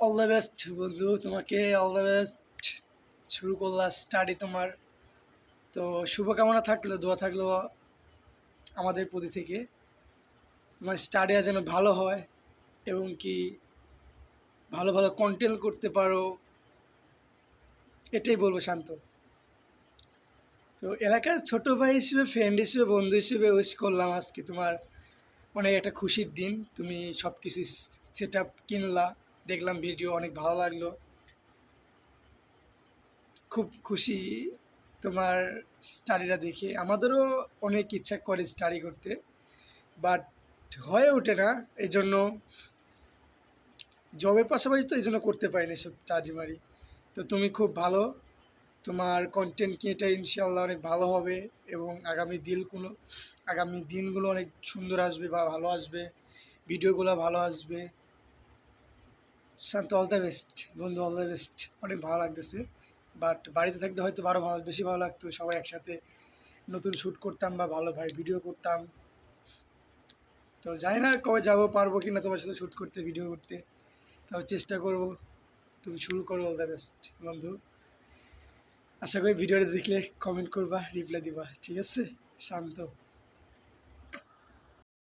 All the best বন্ধু, তোমাকে all the best শুরু করলাম স্টাডি তোমার। তো শুভকামনা থাকল, দোয়া থাকল আমাদের প্রতি থেকে। তোমার স্টাডি যেন ভালো হয় এবং কি ভালো ভালো কন্টেন্ট করতে পারো। এটাই বলব শান্ত। তো এলাকার ছোট ভাই হিসেবে ফ্রেন্ড হিসেবে, বন্ধু হিসেবে উইশ করলাম আজকে তোমার। অনেক একটা খুশির দিন, তুমি সব কিছু সেট আপ কিনলা। দেখলাম ভিডিও, অনেক ভালো লাগল। খুব খুশি তোমার স্টাডিটা দেখে। আমাদেরও অনেক ইচ্ছা করে স্টাডি করতে, বাট হয়ে ওঠে না। এই জন্য জবের পাশাপাশি তো এই জন্য করতে পারি না সব মারি। তো তুমি খুব ভালো। তোমার কন্টেন্ট কি এটা ইনশাল্লাহ অনেক ভালো হবে এবং আগামী দিনগুলো আগামী দিনগুলো অনেক সুন্দর আসবে বা ভালো আসবে। ভিডিওগুলো ভালো আসবে। শান্ত অল দ্য বেস্ট বন্ধু অল দ্য বেস্ট অনেক ভালো লাগতেছে। বাট বাড়িতে থাকলে হয়তো আরও ভালো, বেশি ভালো লাগতো। সবাই একসাথে নতুন শ্যুট করতাম বা ভালো ভাই ভিডিও করতাম। তো জানি না কবে যাব, পারব কি না তোমার সাথে শ্যুট করতে ভিডিও করতে। তাও চেষ্টা করব। তুমি শুরু করো অল দ্য বেস্ট বন্ধু। আশা করি ভিডিওটা দেখলে কমেন্ট করবা রিপ্লাই দিবা। ঠিক আছে? শান্ত।